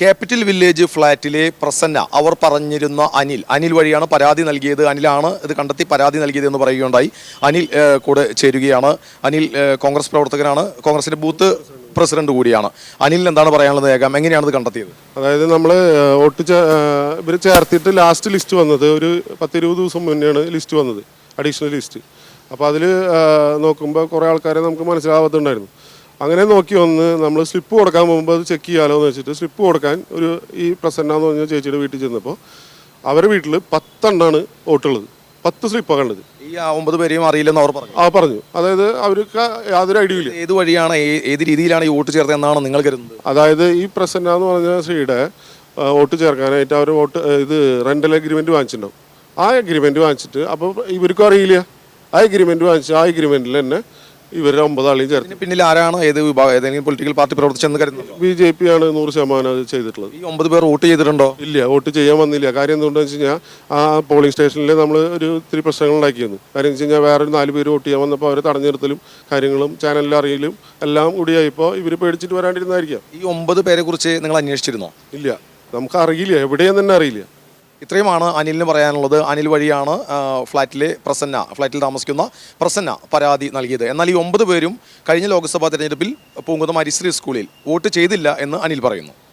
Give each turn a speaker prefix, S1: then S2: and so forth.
S1: Capital village ഫ്ലാറ്റിലെ പ്രസന്ന അവർ പറഞ്ഞിരുന്ന അനിൽ. അനിൽ വഴിയാണ് പരാതി നൽകിയത്. അനിലാണ് ഇത് കണ്ടെത്തി പരാതി നൽകിയത് എന്ന് പറയുകയുണ്ടായി. അനിൽ കൂടെ ചേരുകയാണ്. അനിൽ കോൺഗ്രസ് പ്രവർത്തകനാണ്. കോൺഗ്രസിന്റെ ബൂത്ത് പ്രസിഡന്റ് കൂടിയാണ്. അനിലിന് എന്താണ് പറയാനുള്ളത് ഏകം? എങ്ങനെയാണ് ഇത് കണ്ടെത്തിയത്?
S2: അതായത് നമ്മൾ ഒട്ട് ഇവർ ചേർത്തിട്ട് ലാസ്റ്റ് ലിസ്റ്റ് വന്നത് ഒരു പത്തിരുപത് ദിവസം മുന്നെയാണ് ലിസ്റ്റ് വന്നത് അഡീഷണൽ ലിസ്റ്റ് അപ്പോൾ അതിൽ നോക്കുമ്പോൾ കുറേ ആൾക്കാരെ നമുക്ക് മനസ്സിലാവാത്തുണ്ടായിരുന്നു. അങ്ങനെ നോക്കി വന്ന് നമ്മൾ സ്ലിപ്പ് കൊടുക്കാൻ പോകുമ്പോൾ അത് ചെക്ക് ചെയ്യാലോ എന്ന് വെച്ചിട്ട് സ്ലിപ്പ് കൊടുക്കാൻ ഒരു ഈ പ്രസന്ന എന്ന് പറഞ്ഞ ചേച്ചിയുടെ വീട്ടിൽ ചെന്നപ്പോൾ അവരുടെ വീട്ടിൽ പത്തെണ്ണാണ് വോട്ടുള്ളത്. പത്ത് സ്ലിപ്പാണ് കണ്ടത്.
S1: ഈ ആ ഒമ്പത് പേരെയും അറിയില്ലെന്ന് അവർ പറഞ്ഞു.
S2: ആ പറഞ്ഞു. അതായത് അവർക്ക് യാതൊരു ഐഡിയ ഇല്ല.
S1: ഏത് വഴിയാണ് ഏ- ഏത് രീതിയിലാണ് ഈ വോട്ട് ചേർത്തത് എന്നാണ് നിങ്ങൾ കരുതുന്നത്?
S2: അതായത് ഈ പ്രസന്ന എന്ന് പറഞ്ഞ സ്ത്രീയുടെ ആ, വോട്ട് ചേർക്കാനായിട്ട് അവർ വോട്ട് ഇത് റെന്റൽ അഗ്രിമെന്റ് വാങ്ങിച്ചിട്ടുണ്ടാവും. ആ അഗ്രിമെന്റ് വാങ്ങിച്ചിട്ട് അപ്പോൾ ഇവർക്കും അറിയില്ല. ആ അഗ്രിമെന്റ് വാങ്ങിച്ച് ആ അഗ്രിമെന്റിൽ തന്നെ ഇവർ ഒമ്പതാളെയും ചേർത്ത്.
S1: പിന്നിൽ ആരാണ് ഏത് വിഭാഗം ഏതെങ്കിലും പൊളിറ്റിക്കൽ പാർട്ടി പ്രവർത്തിച്ചെന്ന് കരുതുന്നു
S2: ബി ജെ പി ആണ് നൂറ് ശതമാനം അത് ചെയ്തിട്ടുള്ളത്.
S1: ഈ ഒമ്പത് പേർ വോട്ട് ചെയ്തിട്ടുണ്ടോ?
S2: ഇല്ല വോട്ട് ചെയ്യാൻ വന്നില്ല. കാര്യം എന്തുകൊണ്ടെന്ന് വെച്ച് കഴിഞ്ഞാൽ ആ പോളിംഗ് സ്റ്റേഷനിൽ നമ്മൾ ഒരു ഇത്തിരി പ്രശ്നങ്ങൾ ഉണ്ടാക്കിയിരുന്നു. കാര്യം വെച്ച് കഴിഞ്ഞാൽ വേറെ ഒരു നാല് പേര് വോട്ട് ചെയ്യാൻ വന്നപ്പോൾ അവരെ തടഞ്ഞു നിർത്തലും കാര്യങ്ങളും ചാനലിൽ അറിയലും എല്ലാം കൂടിയായപ്പോൾ ഇവർ പേടിച്ചിട്ട് വരാണ്ടിരുന്നായിരിക്കാം.
S1: ഈ ഒമ്പത് പേരെ കുറിച്ച് നിങ്ങൾ അന്വേഷിച്ചിരുന്നോ?
S2: ഇല്ല നമുക്ക് അറിയില്ല. എവിടെയെന്ന് തന്നെ അറിയില്ല.
S1: ഇത്രയുമാണ് അനിലിന് പറയാനുള്ളത്. അനിൽ വഴിയാണ് ഫ്ലാറ്റിലെ പ്രസന്ന ഫ്ലാറ്റിൽ താമസിക്കുന്ന പ്രസന്ന പരാതി നൽകിയത്. എന്നാൽ ഈ ഒമ്പത് പേരും കഴിഞ്ഞ ലോക്സഭാ തെരഞ്ഞെടുപ്പിൽ പൂങ്കുന്നം അരിശ്രീ സ്കൂളിൽ വോട്ട് ചെയ്തില്ല എന്ന് അനിൽ പറയുന്നു.